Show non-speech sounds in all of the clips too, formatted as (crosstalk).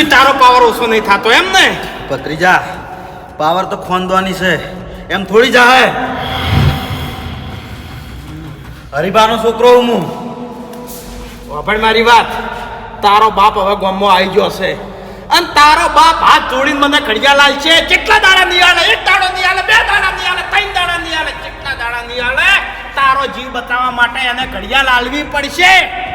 હજી તારો પાવર ઓછો નહીં થતો એમ ને? ભત્રીજા પાવર તો ખોંદવાની છે. એમ થોડી જાહે. હરિભાનો છોકરો હું. હું વાપણ મારી વાત. તારો બાપ હવે ગામમાં આવી ગયો છે. અને તારો બાપ હાથ જોડીને મને ઘડિયાળ છે. કેટલા દાડા નિયાળે એક દાડો નિયાળે બે દાડા નિયાળે ત્રણ દાડા નિયાળે કેટલા દાડા નિયાળે તારો જીવ બતાવવા માટે એને ઘડિયાળ આલવી પડશે.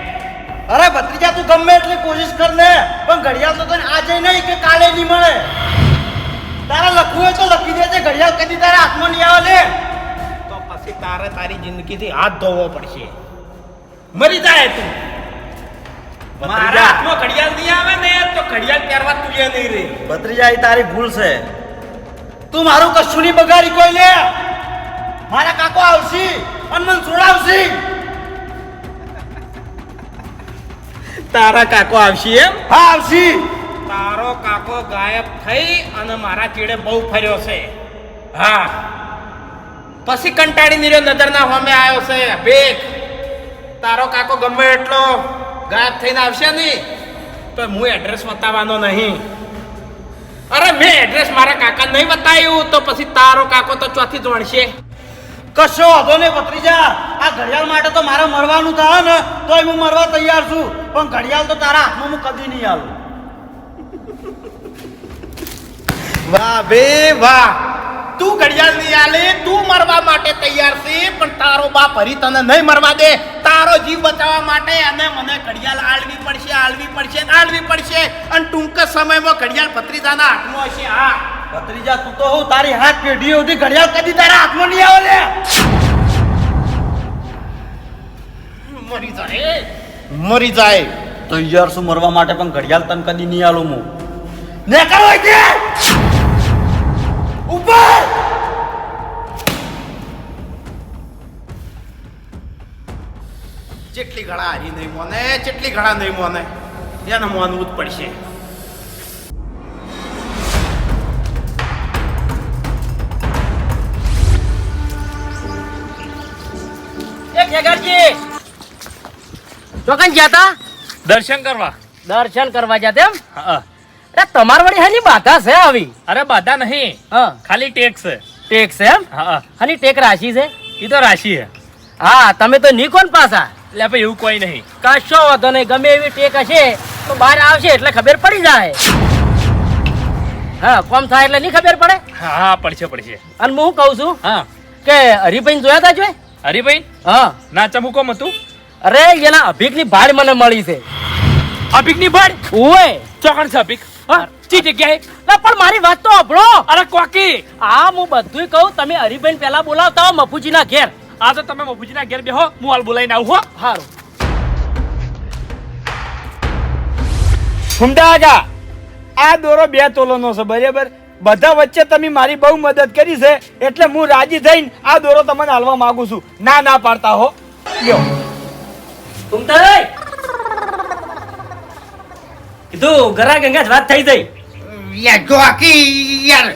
અરે ભત્રીજા તું ગમે એટલી કોશિશ કર ને પણ ઘડિયાળ તો તને આજે નહીં કે કાલે નહીં મળે. તારા લખવું હોય તો લખી દેજે ઘડિયાળ કદી તારા હાથમાં નહીં આવે લે. તો પછી તારે તારી જિંદગીથી હાથ ધોવો પડશે. મરી જાય તું. મારા હાથમાં ઘડિયાળ નહીં આવે ને તો ઘડિયાળ પહેરવા તુલ્ય નહીં રે. ભત્રીજા એ તારી ભૂલ છે. તું મારું કશું નહીં બગાડી કોઈ લે. મારા કાકો આવશે અને મને છોડાવશે તારા કાકો આવશે એમ? હા આવશે. તારો કાકો ગાયબ થઈ અને મારા ચીડે બહુ ફર્યો છે. હા. પછી કંટાળી નીર્યો નજરના હોમે આવ્યો છે. ભેખ. તારો કાકો ગમે એટલો ગાયબ થઈને આવશે નહીં. તો હું એડ્રેસ બતાવવાનો નહીં. અરે મેં એડ્રેસ મારા કાકા નહીં બતાવ્યું તો પછી તારો કાકો તો ચોથી જ વણશે. કશો વાંધો નહીં ભત્રીજા. આ ઘડિયાળ માટે તો મારે મરવાનું થાય ને, તોય હું મરવા તૈયાર છું. પણ ઘડિયાળ તો તારા હાથમાં હું કદી નહીં આવું વાહ બે, વાહ. તું ઘડિયાળ નહીં આલે, તું મરવા માટે તૈયાર છે, પણ તારો બાપ હરી તને નહીં મરવા દે. તારો જીવ બચાવવા માટે અને મને ઘડિયાળ આળવી પડશે આળવી પડશે આળવી પડશે. અને ટૂંક સમયમાં ઘડિયાળ ભત્રીજાના હાથમાં હશે. હા. ભત્રીજા તું તો હું તારી હાથ પેઢી સુધી ઘડિયાળ કદી તારા હાથમાં નહીં આવે લે. મરી જાય. મરી જાય. તૈયાર છું મરવા માટે પણ ઘડિયાળ તને કદી નહીં આલું હું ને કરો કે ઉપર. જેટલી ઘણા હારી નહીં મોને જેટલી ઘણા નહીં મોને એને મોનવું જ પડશે. ખેગરજી ચોકન ગયા દર્શન કરવા. દર્શન કરવા જતા તેમ અરે તમાર વળી હાની બાધા છે આવી. અરે બાધા નહીં. ખાલી ટેક્સ છે. એમ? હાની ટેક રાશિ છે? એ તો રાશિ છે. હા તમે તો નીકોન પાછા? એટલે ભાઈ એવું કોઈ નહીં. કશો વાંધો નહીં ગમે એવી ટેક હશે તો બહાર આવશે એટલે ખબર પડી જાય. હા કોમ થાય એટલે નહીં ખબર પડે? હા પડશે પડશે. અને હું કઉ કહું છું હા. કે હરિભાઈ જોયા તા જોઈ હરીભાઈ? હા. ના ચમુકોમ હતું? અરે એના અભિકની ભાડ મને મળી છે. અભિકની ભાડ? ઓય. ચોકણ છે અભિક. હા ચી જગ્યાએ ના પણ મારી વાત તો અભળો અરે કોકી. આ હું બધુંય કહું તમે હરિભાઈ પહેલા બોલાવતા હો મફુજીના ઘેર. આ તો તમે મફુજીના ઘેર બેહો હું હાલ બોલાઈને આવું હો. સારું ફૂમતા આ દોરો બે તોલોનો છે બરાબર? બધા વચ્ચે તમે મારી બહુ મદદ કરી છે એટલે હું રાજી થઈને આ દોરો તમને હાલવા માંગુ છું. ના ના પાડતા હો. લ્યો. કુમતાઈ કીધું ગરા ગંગા વાત થઈ ગઈ. યાર જોકી યાર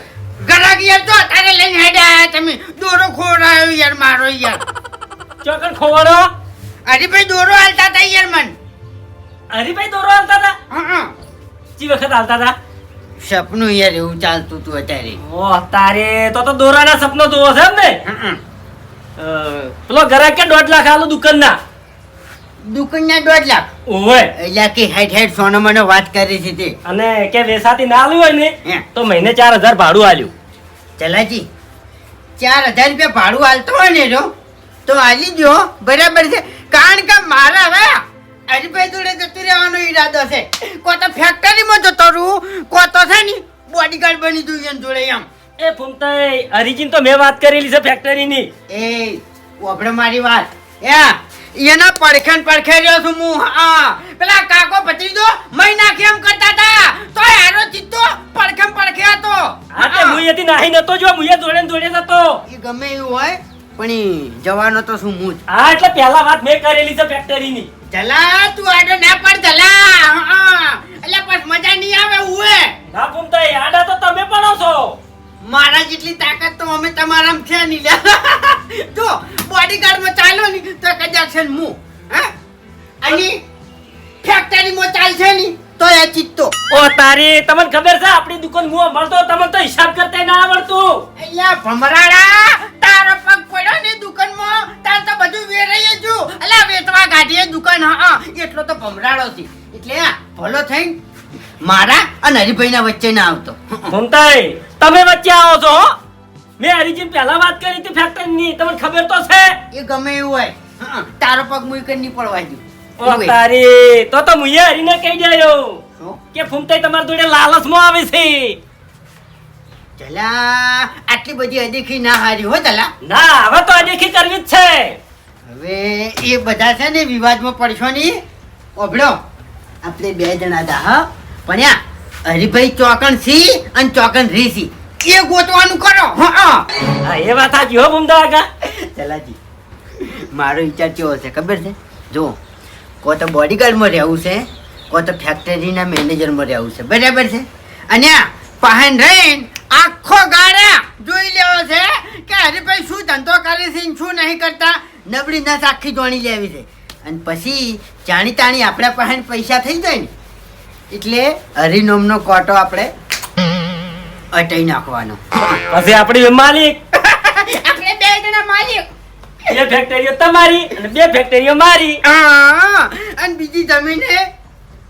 ગરાક યાર તો તારે લઈને હેડા તમે દોરો ખોરાયો યાર મારો યાર. ચોકન ખોવાડો. અરે ભાઈ દોરો હાલતા હતા યાર મન. હરિભાઈ દોરો હાલતા હતા? હા. ચી વખત હાલતા હતા. સપનું યાર એવું ચાલતું હતું અત્યારે. ઓહ તારે તો તો દોરાના સપનો જોવો છે એમ ને? પેલો ઘરા કે દોઢ લાખ આલો દુકાનના? દુકાનના દોઢ લાખ. ઓવે. એટલે કે હેડ હેડ સોનો મને વાત કરી છે તે. અને કે વેસાતી ના આલ્યું હોય ને તો મહિને ચાર હજાર ભાડું આલ્યું. ચલાજી ચાર હજાર રૂપિયા ભાડું હાલતો હોય ને જો તો હાલી જો બરાબર છે. કારણ કે મારા હવે હરીભાઈ જોડે જતું રહેવાનો ઈરાદો છે. કો તો ફેક્ટરીમાં જતો રહું કો તો છે ને બોડીગાર્ડ બની જવું એમ જોડે એમ. એ ફૂમતાઈ હરિજીન તો મેં વાત કરેલી છે ફેક્ટરીની એ ઓભળે મારી વાત. એ એના પડખેન પડખે રહ્યો છું હું હા. પેલા કાકો ભત્રીજો મહિના કેમ કરતા હતા? તો હારો ચિત્તો પડખે પડખે હતો. હા તે એથી નાહી નતો જો મુયે જોડે જોડે જતો. એ ગમે એવું હોય પણ જવાનો તો શું હું હા એટલે પહેલા વાત મેં કરેલી છે ફેક્ટરીની ચલા તું આડો ના પડ ચલા એટલે પણ મજા નહીં આવે ઉએ ના ફૂમતાઈ આડા તો તમે પડો છો. મારા જેટલી તાકાત તો અમે તમારામાં છે નહીં લ્યા. (laughs) જો બોડીગાર્ડમાં ચાલો ને તો કદાચ છે હું હા. અને ફેક્ટરીમાં ચાલશે ને તો એ ચિત્તો. ઓ તારી તમને ખબર છે આપણી દુકાન હું મળતો તમને તો હિસાબ કરતા ના આવડતું. અલ્યા ભમરાડા તારો પગ પડ્યો ને દુકાનમાં તાર તો બધું વેરાઈ જ અલ્યા ગાડીએ દુકાન હા એટલો તો ભમરાડો છે. એટલે ભલો થઈને મારા અને હરિભાઈના વચ્ચે ના આવતો. ઘૂમતાઈ તમે વચ્ચે આવો છો મેં હરિજી પહેલા વાત કરી હતી ફેક્ટરીની તમને ખબર તો છે. એ ગમે એવું હોય. તારો પગ મુઈ નહીં પડવા દઉં ઓ તારી તો તો મુઈએ હરીને કહી જાયો કે ફૂમતાઈ તમારા જોડે લાલચમાં આવે છે. ચલા આટલી બધી અદેખી ના હારી હો ચલા. ના હવે તો અદેખી કરવી જ છે. હવે એ બધા છે ને વિવાદમાં પડશો નહીં. ઓભળો. આપણે બે જણા હતા હા? પણ યા હરિભાઈ ચોકણ સી અને ચોકણ રી સી. એ ગોતવાનું કરો. હા એ વાત સાચી હો બમદા કા ચલાજી મારો વિચાર કેવો છે ખબર છે? જો કો તો બોડીગાર્ડમાં રહેવું છે કો તો ફેક્ટરીના મેનેજરમાં રહેવું છે. બરાબર છે? અને આ પહાણ રહીને આખો ગાળા જોઈ લેવો છે કે હરિભાઈ શું ધંધો કરે છે શું નહીં કરતા? નબળી નસ આખી જોણી લેવી છે. અને પછી જાણી તાણી આપણા પાસે પૈસા થઈ જાય ને એટલે હરિનોમનો કોટો આપણે અટાઈ નાખવાનો. પછી આપણી માલિક આપણે બે જણા માલિક. બે ફેક્ટરીઓ તમારી અને બે ફેક્ટરીઓ મારી. અને બીજી જમીન હે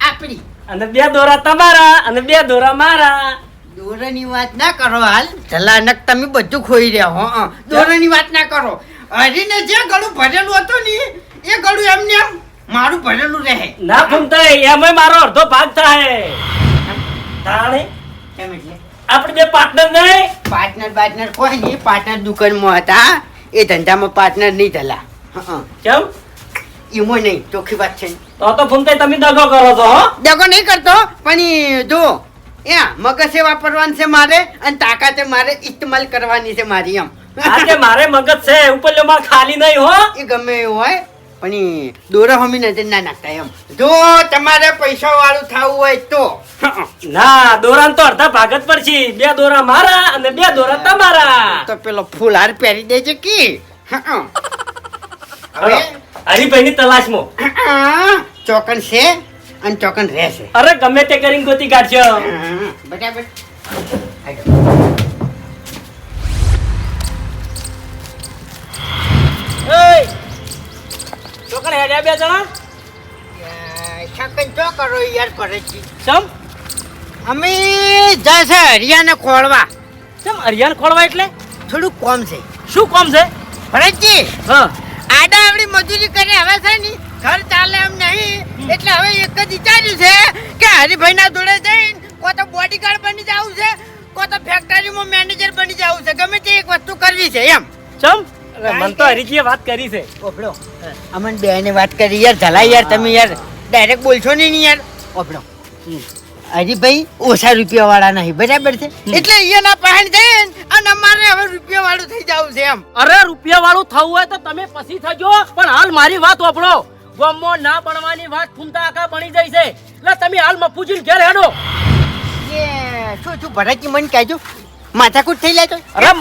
આપણી. અને બે દોરા તમારા અને બે દોરા મારા. દોરાની વાત ના કરો હાલ. જલાનક તમે બધું ખોઈ રહ્યા હો. દોરાની વાત ના કરો. હરીને જે ગળું ભરેલું હતું ને એ ગળું એમને એમ મારું ભરેલું રહે. ના ફૂમતાઈ એમાં મારો અડધો ભાગ થાય. તાણે? કેમ એટલે? આપણે બે પાર્ટનર નહીં પાર્ટનર પાર્ટનર કોઈ નહીં પાર્ટનર દુકાનમાં હતા. એ ધંધામાં પાર્ટનર નહીં થલા. કેમ? એમાં નહીં ચોખ્ખી વાત છે. તો તો ફૂમતા તમે દગો કરો છો હો. દગો નહીં કરતો પણ જો મગજે વાપરવાનું છે મારે અને તાકાતે મારે ઇસ્તમાલ કરવાની છે મારી એમ. આજે મારે મગજ છે ઉપરમાં ખાલી નહીં હો. એ ગમે એવું હોય પણ દોરો હમી નજર ના નાખતા એમ. જો તમારે પૈસા વાળું થવું હોય તો. ના દોરા તો અડધા ભાગ જ છે બે દોરા મારા અને બે દોરા તમારા. તો પેલો ફૂલ હાર પહેરી દેજે કી. હરીભાઈ ની તલાશમાં. ચોકન છે? અને ચોકન રહેશે. અરે ગમે તે કરીને ગોતી કાઢશો બરાબર. છોકરા હેડ્યા બે જણા? શકન ચો કરો યાર ચમ? અમે જશે હરિયાને ખોળવા. હરિયાણ ખોળવા એટલે? થોડું કોમ છે. શું કોમ છે? ભરતજી હા. આડા આવડી મજૂરી કરે હવે છે ને ઘર ચાલે એમ નહીં. એટલે હવે એક જ વિચાર્યું છે કે હરિભાઈના જોડે જઈને કો તો બોડીગાર્ડ બની જવું છે કો તો ફેક્ટરીમાં મેનેજર બની જવું છે. ગમે તે એક વસ્તુ કરવી છે એમ. ચમ મન તો હરીજીએ વાત કરી છે. ઓપડો અમન બે ને વાત કરી યાર જલા યાર તમે યાર. ડાયરેક્ટ બોલશો નહીં યાર. ઓપડો હરીભાઈ ઓછા રૂપિયા વાળા નહીં બરાબર છે? એટલે અહીંયાના પહેણ જઈને અને અમારે હવે રૂપિયા વાળું થઈ જવું છે એમ. અરે રૂપિયા વાળું થવું હોય તો તમે પછી થજો પણ હાલ મારી વાત વાપરો ગમો ના બનવાની વાત ફૂમતા આખા બની જાય છે. એટલે તમે હાલ મફુજીન ઘેર હેડો. એ શું શું ભરતજી મન કહેજો. માથાકૂટ થઈ લેતો અરે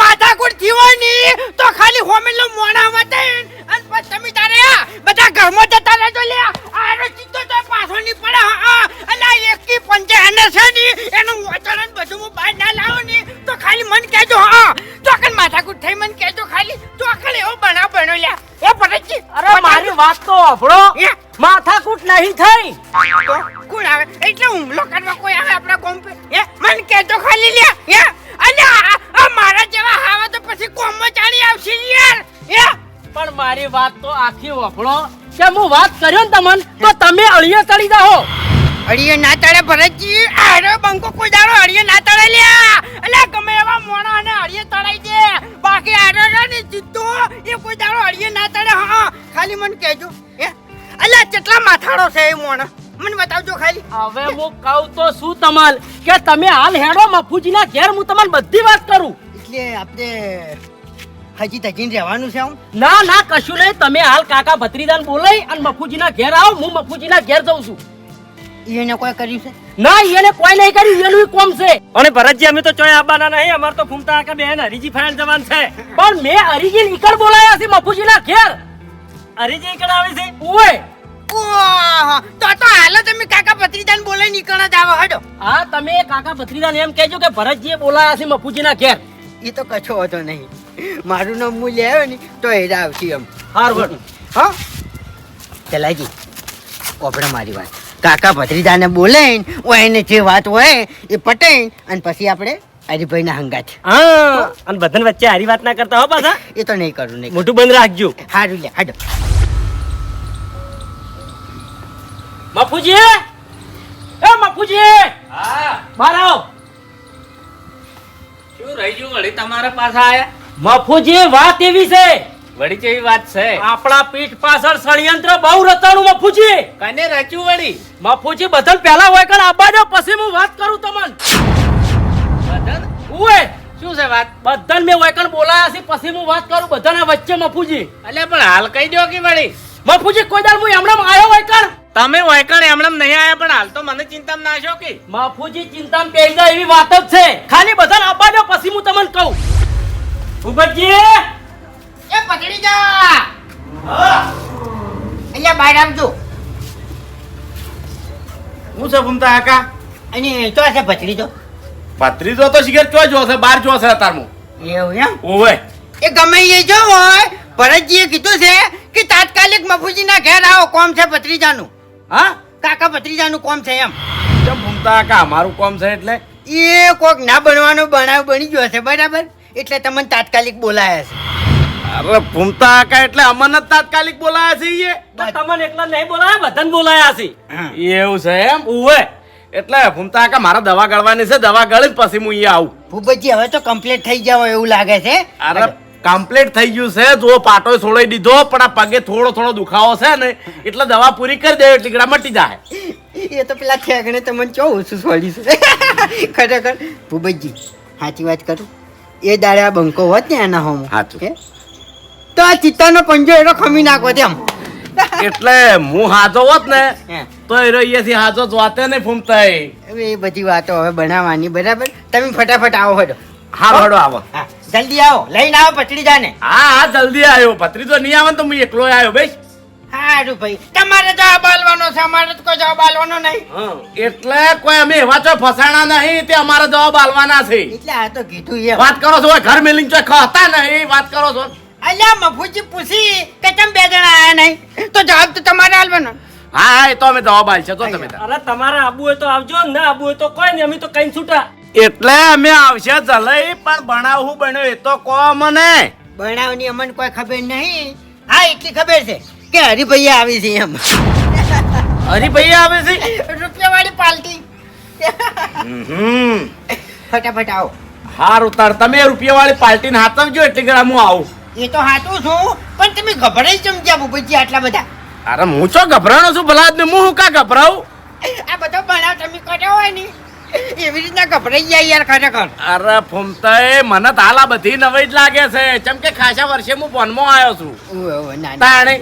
માથાકૂટ થયો હોયની તો ખાલી હોમેલો મોણા વટે અને પછી તમે તારે બધા ઘરમાં જતા રહેજો લે. આનો ચિત્તો તો પાછો નહીં પડે હા. અલ્યા એકી પંચે હને છે ની એનું વચન બધું હું બહાર ના લાવો ની તો ખાલી મન કહેજો હા. ચોકન માથાકૂટ થઈ મન કહેજો ખાલી. ચોકન એવો બનાવ બન્યો એ ભરતજી. અરે મારી વાત તો એ માથાકૂટ નહીં થઈ. કોણ આવે? એટલે હુમલો કરવા કોઈ આવે આપણા કોમ પે? હે? મન કહેતો ખાલી લે. હે? અલ્યા આ- મારા જેવા હાવા તો પછી કોમમાં ચાલી આવશે યાર. હે? પણ મારી વાત તો આખી વાપરો કે હું વાત કર્યો ને તમને? તો તમે અળીએ ચડી જાઓ. અડિયે ના તળે ભરતજી. આરે બંકો કોઈ દાડો અળીએ ના તળે લ્યા. અલ્યા ગમે એવા મોણા અને અડિયે તળાઈ દે. બાકી આરો રે ને જીતો એ કોઈ દાડો અળીએ ના તળે હા ખાલી મને કહેજો હે? અલ્યા કેટલા માથાડો છે એ મોણા? મને બતાવજો ખાલી. હવે હું કહું તો શું તમાલ કે તમે હાલ હેડો મફુજીના ઘેર હું તમને બધી વાત કરું. એટલે આપણે હજી તજીન રહેવાનું છે આમ? ના ના કશું નહીં. તમે હાલ કાકા ભત્રીદાન બોલાય અને મફુજીના ઘેર આવો. હું મફુજીના ઘેર જઉં છું. એને કોઈ કર્યું છે? ના એને કોઈ નહીં કર્યું. એનું કોમ છે. અને ભરતજી અમે તો ચોય આવવાના નહીં. અમાર તો ફૂમતા કે બેન હરીજી ફાઇલ જવાન છે. પણ મેં હરીજી નીકળ બોલાયા છે મફુજીના ઘેર. હરીજી નીકળ આવે છે? ઓય તો તો હાલો તમે કાકા ભત્રીદાન બોલે નીકળા જ આવો હડો. હા તમે કાકા ભત્રીદાન એમ કહેજો કે ભરતજીએ બોલાયા છે મફુજીના ઘેર. એ તો કશો હતો નહીં. મારું નામ હું લેવો ને તો એડા આવશે એમ. હારું હા? ચલાજી કોપડા મારી વાત. કાકા ભત્રીજાને બોલે એને જે વાત હોય એ પટે અને પછી આપણે હરિભાઈના હંગાત. હા અને બધાને વચ્ચે હારી વાત ના કરતા હો પાછા. એ તો નહીં કરું નહીં મોટું બંધ રાખજો. સારું લે હાડો. બાપુજી! એ બાપુજી! હા. બહાર આવો. શું રહી ગયું વળી તમારા પાસે આયા? મફુજી વાત એવી છે વળી જેવી વાત છે? આપણા પીઠ પાછળ ષડયંત્ર બહુ રચાણું મફુજી. કને રચ્યું વળી? મફુજી બદલ પહેલા હોય કણ આબાજો પછી હું વાત કરું તમને. બદલ ઉએ શું છે વાત? બધાને મેં વૈકણ બોલાયા છે પછી હું વાત કરું બધાના વચ્ચે મફુજી. અલ્યા પણ હાલ કહી દો કે વળી? મફુજી કોઈ દાળ હું હમણાં આવ્યો વૈકણ તમે વૈકણ એમણે નહીં આયા પણ હાલ તો મને ચિંતા ના છો કે? મફુજી ચિંતા પેંગા એવી વાત જ છે. ખાલી બધાને આબાજો પછી હું તમને કહું. ભૂપતજી એ પકડી જા. અહીંયા બહાર આવજો હું છે ભૂમતા કાકા? અને તો છે ભત્રીજો. ભત્રીજો તો શિખર ચો જો છે? બાર જો છે અતારમું. એવું એમ? ઓવે. એ ગમે એ જો હોય ભરતજીએ કીધું છે કે તાત્કાલિક મફુજીના ઘેર આવો કોમ છે ભત્રીજાનું. હા? કાકા ભત્રીજાનું કોમ છે એમ. કેમ ભૂમતા કાકા? અમારું કોમ છે એટલે? એ કોક ના બનવાનો બનાવ બની ગયો છે બરાબર? એટલે તમને તાત્કાલિક બોલાયા છે. અરે ભૂમતા કાકા એટલે અમને તાત્કાલિક બોલાયા છે ઈએ. તો તમને એકલા નહીં બોલાયા બધાને બોલાયા છે. એવું છે એમ? ઉવે. એટલે ભૂમતા કાકા મારે દવા ગળવાની છે દવા ગળી પછી હું અહીંયા આવું. ભૂપતજી હવે તો કમ્પ્લીટ થઈ જાવ એવું લાગે છે? અરે કમ્પ્લીટ થઈ ગયું છે જો પાટો છોડાઈ દીધો પણ આ પગે થોડો થોડો દુખાવો છે ને એટલે દવા પૂરી કરી દે એટલે ગળા મટી જાય. એ તો પેલા ઠેકણે તમને ચો ઓછું છોડી છે ખરેખર. ભૂપતજી સાચી વાત કરું? એ દાડે આ બંકો હોત ને એના હોમ. કે? તો આ ચિત્તાનો પંજો એનો ખમી નાખો તેમ. એટલે હું હાજો હોત ને. તો એ અહીંયાથી હાજો જ વાતે નહીં ફૂમતા એ બધી વાતો હવે બનાવવાની બરાબર? તમે ફટાફટ આવો હડો. હા હડો આવો. જલ્દી આવો. લઈને આવો પતરી જાને. હા હા જલ્દી આવ્યો પતરી તો નહીં આવે ને તો હું એકલો આવ્યો ભાઈ સારું ભાઈ. તમારે જવાબ આલવાનો છે અમારે તો કોઈ જવાબ આલવાનો નહીં. એટલે કોઈ અમે એવા છો ફસાણા નહીં તે અમારે જવાબ આલવાના છે. એટલે આ તો કીધું એ. વાત કરો છો ઘર મેલિંગ છો ખાતા નહીં વાત કરો છો. અલ્યા મફુજી પૂછી કે તમે બે જણા આયા નહીં? તો જવાબ તો તમારે આલવાનો. હા હા એ તો અમે જવાબ આલશે તો તમે અરે તમારે આબુ હોય તો આવજો ના આબુ હોય તો કોઈ નહીં અમે તો કઈ છૂટા. એટલે અમે આવશે જલઈ પણ ભણાવું બન્યો એ તો કહો મને. બનાવની અમને કોઈ ખબર નહીં. હા એટલી ખબર છે. કે હરિભાઈ આવી છે એમ. હરિભાઈ આવે છે? રૂપિયા વાળી પાલટી. ફટાફટ આવો. હારું તાર તમે રૂપિયા વાળી પાલટી ને હાથમજો એટલી કે હું આવું. એ તો હાથું છું પણ તમે ગભરાઈ ચમક્યા ભૂપતજી આટલા બધા. અરે હું છો ગભરાણો છું ભલા ને હું હું કા ગભરાવું? આ બધો ભણાવ તમે કર્યો હોય ને. એવી રીતના ગભરાઈ જાય યાર ખરેખર. અરે ફૂમતાએ મને તાલા બધી નવાઈ જ લાગે છે. ચમ કે ખાસા વર્ષે હું ફોનમાં આવ્યો છું. તાણે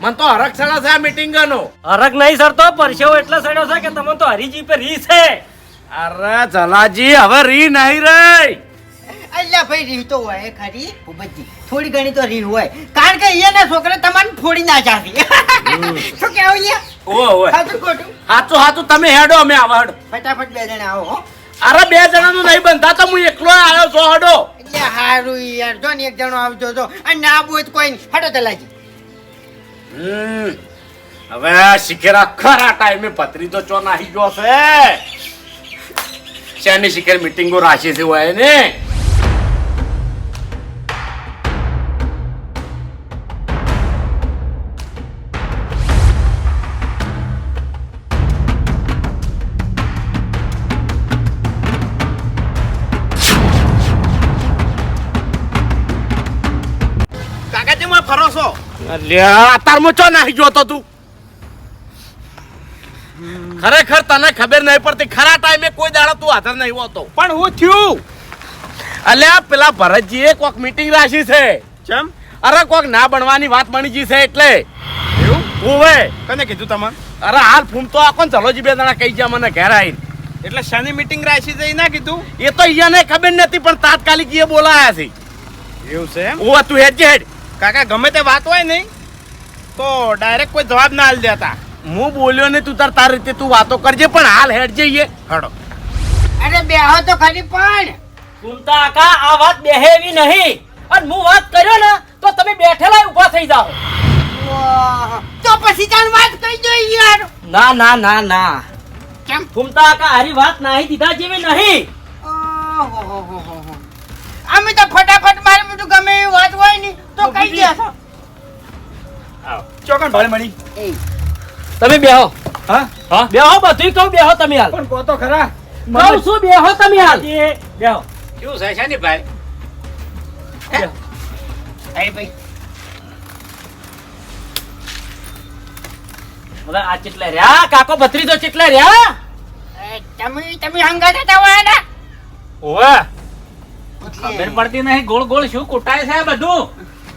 મને તો હરક્ષણા છે આ મીટિંગનો હરક નહીં સરતો પરસેવો એટલો સડ્યો છે કે તમને તો હરીજી પર રી છે. અરે જલાજી હવે રી નહીં રહી અલ્યા ભાઈ રીહ તો હોય ખરી ભૂપતજી. થોડી ઘણી તો રીહ હોય. કારણ કે અહીંયાના છોકરા તમારે ફોડી ના જાવી. શું કેવું લ્યા ઓ હોય સાચું ખોટું? સાચું સાચું તમે હેડો અમે આવો હેડો. ફટાફટ બે જણા આવો હો. અરે બે જણાનું નહીં બનતા તો હું એકલો આવ્યો છો હડો. એટલે હારું યાર. જો ને એક જણો આવજો છો અને ના બોય હોય તો કોઈ નહીં. હટો તલાજી હમ. હવે શિખેરા ખરા ટાઈમે પતરી તો ચો નાહી ગયો છે શેની શિખેર મીટિંગો રાખી છે હોય ને ચો તું ખરેખર તને ખબર નહીં પડતી ખરા ટાઈમે કોઈ દાડો તું હાજર નહીં હોતો. પણ હું થયું? અલ્યા પેલા ભરતજીએ કોક મીટિંગ રાખી છે. ચમ? અરે કોક ના બનવાની વાત બની ગઈ છે એટલે. એવું? ઓવે કને કીધું તમને? અરે હાલ ફૂમ તો આ કોણ ચલોજી બે જણા કહી ગયા મને ઘેર આવીને. એટલે શની મીટિંગ રાખી છે એ ના કીધું? એ તો અહીંયાને ખબર નથી પણ તાત્કાલિક એ બોલાયા છે. એવું છે એમ? ઓ તું હેડ જે હેડ. કાકા ગમે તે વાત હોય નહીં. તો ડાયરેક્ટ કોઈ જવાબ ના આલી દેતા. હું બોલ્યો ને તું તાર તાર રીતે તું વાતો કરજે પણ હાલ હેડ જઈએ. હડો. અરે બેહો તો ખરી પણ. ઘૂમતા આકા આ વાત બેહેવી નહીં. અને હું વાત કર્યો ને તો તમે બેઠેલા ઊભા થઈ જાઓ. તો પછી તાર વાત કહી દો યાર. ના ના ના ના. કેમ? ઘૂમતા આકા હારી વાત નાહી દીધા જેવી નહીં. અમે તો ફટાફટ મારે બધું ગમે એવી વાત હોય ને તો કહી દે ચોકન ભાડે મળી? તમે બેહો હા. હા? બેહો બધું કહું બેહો તમે હાલ. પણ કહો તો ખરા. કહું છું બેહો તમે હાલ. બેહો શું છે શાની ભાઈ? અરે ભાઈ. હવે આ ચેટલે રહ્યા? કાકો ભત્રીજો ચેટલે રહ્યા? એ તમે તમે હંગાત હતા હોય ને? ઓવે. ખબર પડતી નહીં ગોળ ગોળ શું કુટાય છે બધું?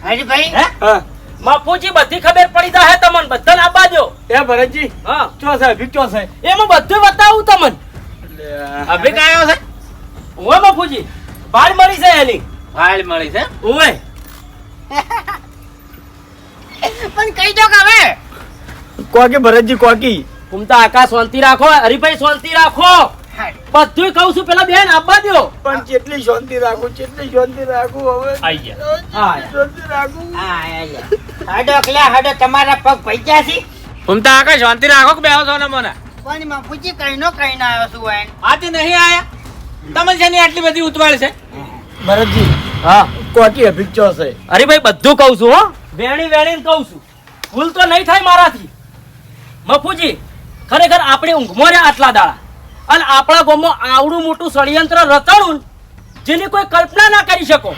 અરે ભાઈ? હા. બાપુજી બધી ખબર પડી જાય તમને બધા ના બાજો એ ભરતજી હા. ચો છે અભિક ચો છે? એમાં બધું બતાવું તમને. અભી કાયો છે? ઓવે બાપુજી ફાઇલ મળી છે એની. ફાઇલ મળી છે? ઓય. પણ કઈ દો કવે હવે. કોકી ભરતજી કોકી. ઘૂમતા આકાશ શાંતિ રાખો હરીભાઈ શાંતિ રાખો. બધું કહું છું પેલા બેન આપવા દો પણ કેટલી શાંતિ રાખું કેટલી શાંતિ રાખું હવે. આઈ ગયા. શાંતિ રાખું. હડો કલ્યા હડો તમારા પગ ભૈયા છે? ઘૂમતા આકાશ શાંતિ રાખો કે બેહો છો ને મને? પણ બાપુજી કઈ નો કઈ ના આવ્યો છું એમ. આજે નહીં આયા? તમે જેની આટલી બધી ઉતવાળ છે? ભરતજી હા. કોટી અભિક છે? અરે ભાઈ બધું કહું છું હો. વેણી વેણી કહું છું. ભૂલ તો નહીં થાય મારાથી. મફુજી ખરેખર આપણે ઊંઘમાં રહ્યા આટલા દાડા. અને આપણા ગામમાં આવડું મોટું ષડયંત્ર રચાણું જેની કોઈ કલ્પના ના કરી શકો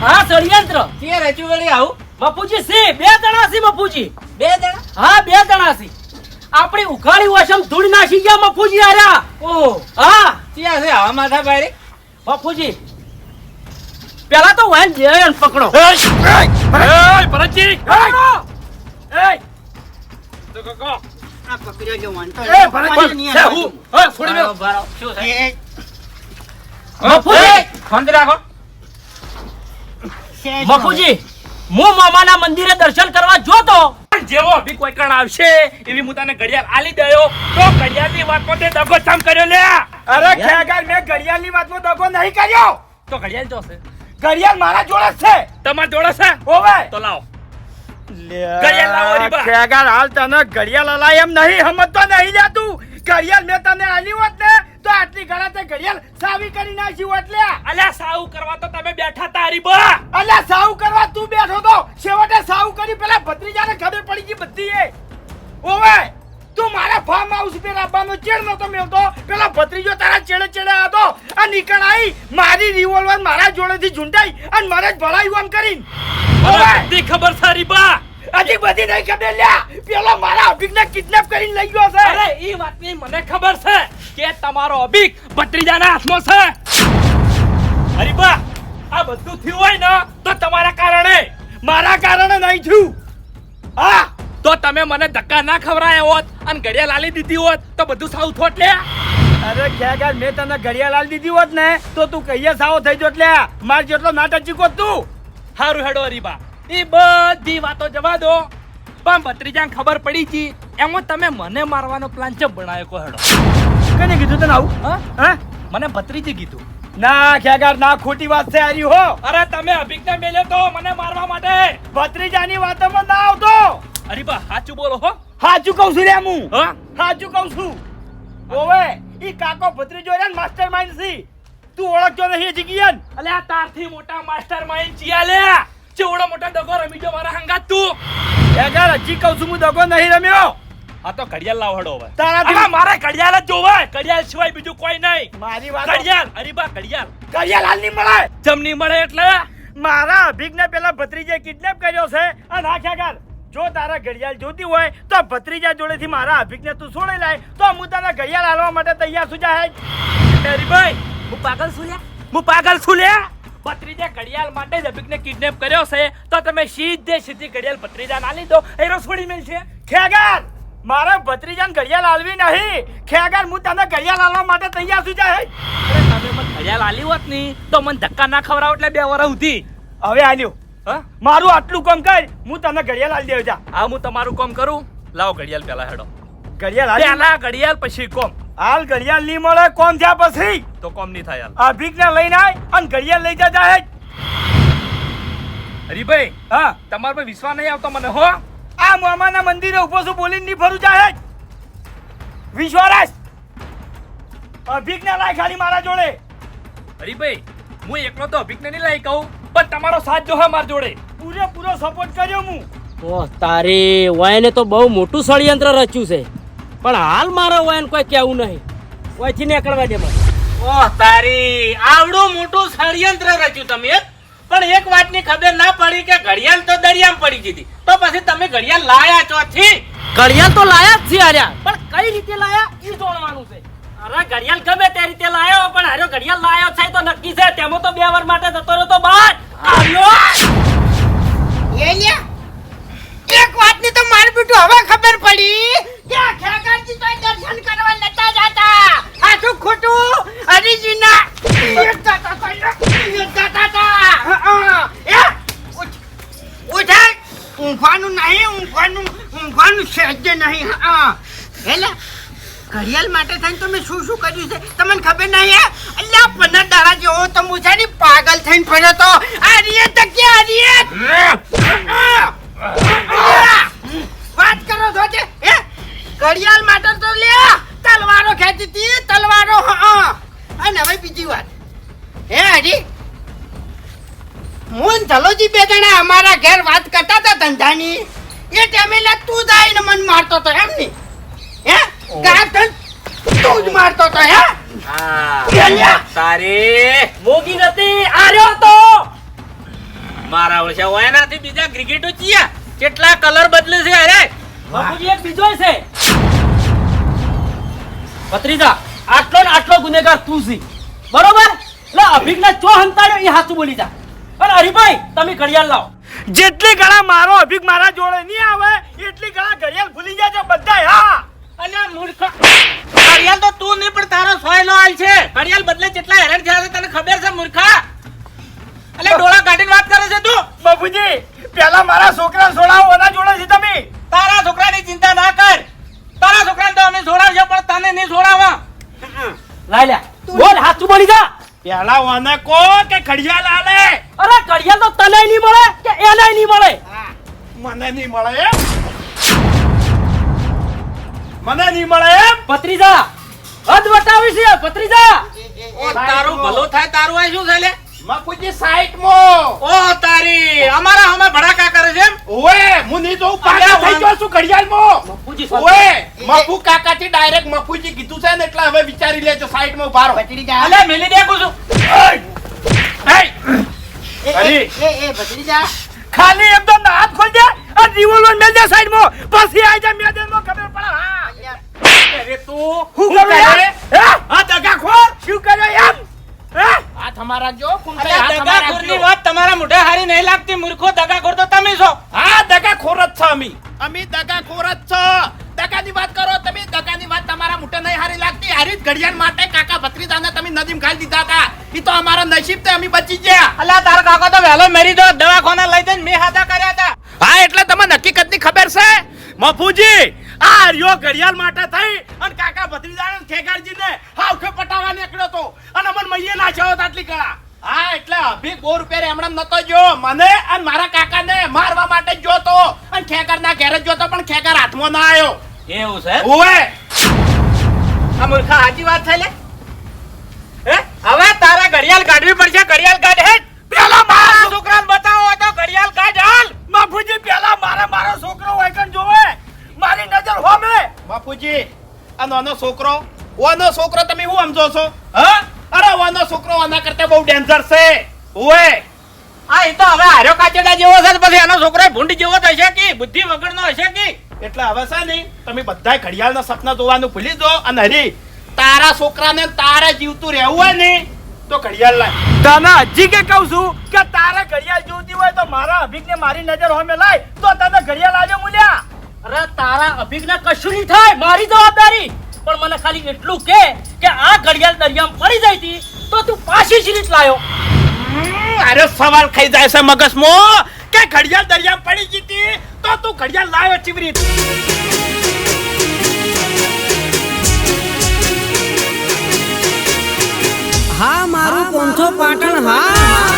હા ષડયંત્ર કે રચ્યું વળી આવું બપુજી સી બે જણા સી મફુજી બે જણા હા બે જણા સી આપણી ઉઘાડી વશમ ધૂળ નાખી ગયા મફુજી આર્યા ઓ હા ત્યાં છે આવા માથા ભાઈ મફુજી પેલા તો વાન જયન પકડો ભરતજી આ પકડ્યો જો વાંધો એ, ભરત, નહીં, છે હું? હા, છોડી દો. બરાબર શું છે મફુજી! શાંતિ રાખો. મફુજી હું મામાના મંદિરે દર્શન કરવા જોતો. જેવો બી કોઈ કણ આવશે એવી હું તને ઘડિયાળ આલી દયો. તો ઘડિયાળની વાતમાં તે દગો ચમ કર્યો લે. અરે ખેગાર મેં ઘડિયાળની વાતમાં દગો નહીં કર્યો. તો ઘડિયાળ જોશે. ઘડિયાળ મારા જોડે છે. તમારા જોડે છે? ઓવે તો લાવો. ઘડિયાળ. ખેગાર હાલ તને ઘડિયાળ અલાય એમ નહીં સમજતો નહીં જાતું ઘડિયાળ મેં તને આલી હોત ને તો આટલી ઘણા તે ઘડિયાળ સાવી કરી નાખી હોત લે અલ્યા સાવ કરવા તો તમે બેઠા તારી બા. અલ્યા સાવ કરવા તું બેઠો તો. છેવટે સાવ કરી પેલા ભત્રીજાને ખબર પડી ગઈ બધી એ ઓવે તું મારા ફાર્મ હાઉસ પે રાબાનો ચેડ નતો મેલતો. પેલા ભત્રીજો તારા ચેડે ચેડે આ નીકળ આઈ મારી રિવોલ્વર મારા જોડેથી ઝૂંટાઈ અને મારે જ ભળાયું આમ કરીને. બધી ખબર સારી બા. હજી બધી નહીં ખબર લ્યા. પેલો મારા અભિકને કિડનેપ કરીને લઈ ગયો છે. અરે ઈ વાતની મને ખબર છે કે તમારો અભિક ભત્રીજાના હાથમાં છે. અરે બા આ બધું થયું હોય ને તો તમારા કારણે. મારા કારણે નહીં થયું. હા તો તમે મને ધક્કા ના ખવરાયા હોત અને ઘડિયા લાલી દીધી હોત તો બધું સાવ થોટ લે અરે ખેગાર મેં તને ઘડિયાળ આલી દીધી હોત ને તો તું કહીએ સાવો થઈ જો એટલે માર જેટલો નાટક ચીકો તું હારું હેડો હરીબા. એ બધી વાતો જવા દો. પણ ભત્રીજાને ખબર પડી છી એમાં તમે મને મારવાનો પ્લાન ચમ બનાવ્યો કો હેડો. કને કીધું તને આવું? હા? મને ભત્રીજી કીધું. ના ખેગાર ના ખોટી વાત છે આરી હો. અરે તમે અભિજ્ઞા મેલ્યો તો મને મારવા માટે. ભત્રીજાની વાતોમાં ના આવતો. હરીબા સાચું બોલો હો. હાચું કહું છું રે હું. હા? હાચું કહું છું. ઓવે. ઈ કાકો ભત્રીજો રે માસ્ટર માઇન્ડ સી તું ઓળખજો નહીં જગ્યાન. અલે આ તારથી મોટા માસ્ટર માઇન્ડ ચિયા લે ચેવડો મોટા દગો રમી જો મારા હંગાત તું. એગર હજી કહું છું હું દગો નહીં રમ્યો. આ તો ઘડિયાળ લાવ હડો હવે. અલા, મારે ઘડિયાળ જ જોવે. ઘડિયાળ સિવાય બીજું કોઈ નહીં. મારી વાત ઘડિયાળ હરીબા ઘડિયાળ. ઘડિયાળ હાલ નહીં મળે. જમની મળે એટલે? મારા અભિજ્ઞ પેલા ભત્રીજે કિડનેપ કર્યો છે. અને ખેગાર જો તારા ઘડિયાળ જોતી હોય તો ભત્રીજા જોડેથી મારા અભિજ્ઞ તું છોડી લાય. તો હું તને ઘડિયાળ હાલવા માટે તૈયાર છું જાહેર હરીભાઈ હું પાગલ છું લે હું પાગલ છું લે ભત્રીજા ઘડિયાળ માટે જ અભિકને કિડનેપ કર્યો છે. તો તમે સીધે સીધી ઘડિયાળ ભત્રીજા ના લીધો. એરો છોડી છે. ખેગાર મારા ભત્રીજાને ઘડિયાળ હાલવી નહીં. ખેગાર હું તને ઘડિયાળ હાલવા માટે તૈયાર છું અરે તમે મને ઘડિયાળ આલી હોતની તો મને ધક્કા ના ખવડાવો એટલે બે વરસ સુધી. હવે આલ્યો મારું આટલું કામ કર હું તને ઘડિયાળ આલી દેવ જા. હા હું તમારું કામ કરું. લાવો ઘડિયાળ પેલા હેડો. ઘડિયાળ પેલા ઘડિયાળ પછી કોમ. હાલ ઘડિયાળ નહીં મળે કોમ થયા પછી. તો કોમ નહીં થાય હાલ. અભિક ને લઈને આય અને ઘડિયાળ લઈ જા હે હરીભાઈ હા. તમારા પર વિશ્વાસ નહીં આવતો મને હો. આ મામાના મંદિરે ઊભો છું બોલીને નહીં ફરું જાહેર વિશ્વાસ અભિક ને લાય ખાલી મારા જોડે. હરીભાઈ હું એકલો તો અભિકને નહીં લાય કહું પણ તમારો સાથ જો માર જોડે. પૂરેપૂરો સપોર્ટ કર્યો હું. ઓહ તારે વાયને તો બહુ મોટું ષડયંત્ર રચ્યું છે. પણ હાલ મારો વાયન કોઈ કેવું નહીં. ઓયથી નીકળવા દે મને. ઓહ તારી આવડું મોટું ષડયંત્ર રચ્યું તમે પણ એક વાતની ખબર ના પડી કે ઘડિયાળ તો દરિયામાં પડી ગઈ હતી. તો પછી તમે ઘડિયાળ લાયા ચોથી? ઘડિયાળ તો લાયા જ છે આર્યા પણ કઈ રીતે લાયા? એ જોડવાનું છે. અરે ઘડિયાળ ગમે તે રીતે લાયો, પણ હારો ઘડિયાળ લાયો છે તો નક્કી છે, તેમાં તો બે વાર માટે જતો રહ્યો તો બહાર આવ્યો. એ લ્યા, એક વાતની તો માર બેટું હવે ખબર પડી. કે આ ખેગારજી તો દર્શન કરવા નતા જાતા આખું ખોટું, હરિજીના. ઊંઘવાનું નહીં, ઊંઘવાનું ઊંઘવાનું સહેજે નહીં. હા એટલે ઘડિયાળ માટે થઈને તમે શું શું કર્યું છે? તમને ખબર નહીં, હે? અલ્યા, પંદર દાડા જેવો તો હું છે પાગલ થઈને ફર્યો તો. આ રીએ તકિયા આ રીએ? વાત કરો છો કે, હે? ઘડિયાળ માટે તો લે તલવારો ખેંચી હતી, તલવારો, હા અને હવે બીજી વાત. હે હરી હું ધલોજી બે જણા અમારા ઘેર વાત કરતા હતા ધંધાની. એ ટાઈમે તું જાય ને મન મારતો તો, એમ નહીં. હે? થઈને તું જ મારતો તો હે? પેલ્યા. તારે. મોગી નથી આર્યો તો! મારા વર્ષે ઓયનાથી બીજા ક્રિકેટો ચિયા? કેટલા કલર બદલે છે અરે? બાપુજી એક બીજો છે. ભત્રીજા આટલો ને આટલો ગુનેગાર તું છે બરોબર? એટલે ને ચો હંતાડ્યો એ હાચું બોલી જા. અને હરિભાઈ તમે ઘડિયાળ લાવો. જેટલી ગળા મારો અભિક મારા જોડે નહીં આવે એટલી ગળા ઘડિયાળ ભૂલી જાજો બધા હા? અલ્યા મૂર્ખ. ઘડિયાળ તો તું નહીં પણ તારો સોયલો હાલ છે. ઘડિયાળ બદલે કેટલા હેરાન થયા છે તને ખબર છે મૂર્ખા? અલ્યા ડોળા કાઢીને વાત કરે છે તું? બાપુજી પેલા મારા છોકરા છોડાવો એના જોડે છે તમે. તારા છોકરાની ચિંતા ના કર. તારા છોકરાને તો અમે છોડાવશે પણ તને નહીં છોડાવવા લાય લ્યા બોલ બોલી જા. પેલા ઓને કો કે ઘડિયાળ આલે? અરે ઘડિયાળ તો તને નહીં મળે કે એને નહીં મળે? મને નહીં મળે એમ? મને નહીં મળે એમ? પત્રીજા હદ વટાવી છે પત્રીજા ઓ, તારું ભલો થાય તારું આ શું છે લે મફુજી સાઈડ મો ઓ તારી અમારા હમે ભડાકા કરે છે એમ? ઓએ હું નહીં જોઉં પાગલ થઈ ગયો છું ઘડિયાળ મો મફુજી ઓએ મફુ કાકા થી ડાયરેક્ટ મફુજી કીધું છે ને એટલે હવે વિચારી લેજો સાઈડમાં ઉભારો બચડી જા અલે મેલી દેખું છું એય! એ, એ, એ, એ, બચડી જા ખાલી એકદમ હાથ ખોલ દે અને રિવોલ્વર મેલ દે સાઈડમાં પછી આઈ જા મેદાનમાં ખબર પડે હા? અરે તું શું કરે હે? આ દગાખોર? શું કરે એમ? આ તમારા જો દગાખોરની વાત તમારા મોઢે હારી નહીં લાગતી મૂર્ખો દગાખોર તો તમે છો. હા દગાખોર જ છો અમી. અમે દગાખોર જ છો. દગાની વાત કરો તમે દગાની વાત તમારા મોઢે નહીં હારી લાગતી. હારી જ ઘડિયાળ માટે કાકા ભત્રીજાને તમે નદીમ ખાલી દીધા હતા. એ તો અમારા નસીબ તે અમે બચી ગયા. અલા તાર કાકો તો વહેલો મરી દો દવાખાના લઈ જઈને મેં હાથા કર્યા હતા. હા એટલે તમે હકીકતની ખબર છે મફુજી આ રિયો ઘડિયાળ માટે થઈ અને કાકા ભત્રીજાને ખેગારજીને હાવખે પટાવા નીકળ્યો તો. અને મન મૈયે નાખ્યો હતો આટલી કળા. હા એટલે અભી બોર રૂપિયા એમણામ નતો જો મને અને મારા કાકાને મારવા માટે જ જોતો. અને ખેગર ના ઘેર જ જોતો પણ ખેગર હાથમાં ના આવ્યો. એવું છે? ઓવે આ મૂર્ખા સાચી વાત છે લે. હે? હવે તારા ઘડિયાળ કાઢવી પડશે ઘડિયાળ કાઢ હે. પેલા મારા છોકરાને બતાવો તો ઘડિયાળ કાઢ હાલ. બાપુજી પેલા મારા મારો છોકરો હોય કે જોવે. મારી નજર હોમે. બાપુજી આ નાનો છોકરો ઓનો છોકરો તમે શું સમજો છો? હા? અરે ઓનો છોકરો આના કરતા બહુ ડેન્જર છે. ઓએ આ એ તો હવે હાર્યો કાચેડા જેવો છે પછી એનો છોકરો ભૂંડી જેવો તો હશે કે? બુદ્ધિ વગરનો હશે કે? એટલે હવે છે ને તમે બધા ઘડિયાળના સપના જોવાનું ભૂલી દો અને હરી તારા છોકરાને તારા જીવતું રહેવું હોય ને તો ઘડિયાળ લાય. તને હજી કે કહું છું કે તારે ઘડિયાળ જીવતી હોય તો મારા અભિકને મારી નજર હોમે લાય તો તને ઘડિયાળ આજે મૂલ્યા. અરે તારા અભિગને કશું નહીં થાય મારી જવાબદારી. પણ મને ખાલી એટલું કે કે આ ઘડિયાળ દરિયામાં પડી જાય હતી તો તું પાછી જ લાયો. અરે સવાલ ખાઈ જાય છે મગજમો. કે ઘડિયાળ દરિયામાં પડી જીતી તો તું ઘડિયાળ લાયો ચીવરી હા મારું પોંથો પાટણ હા.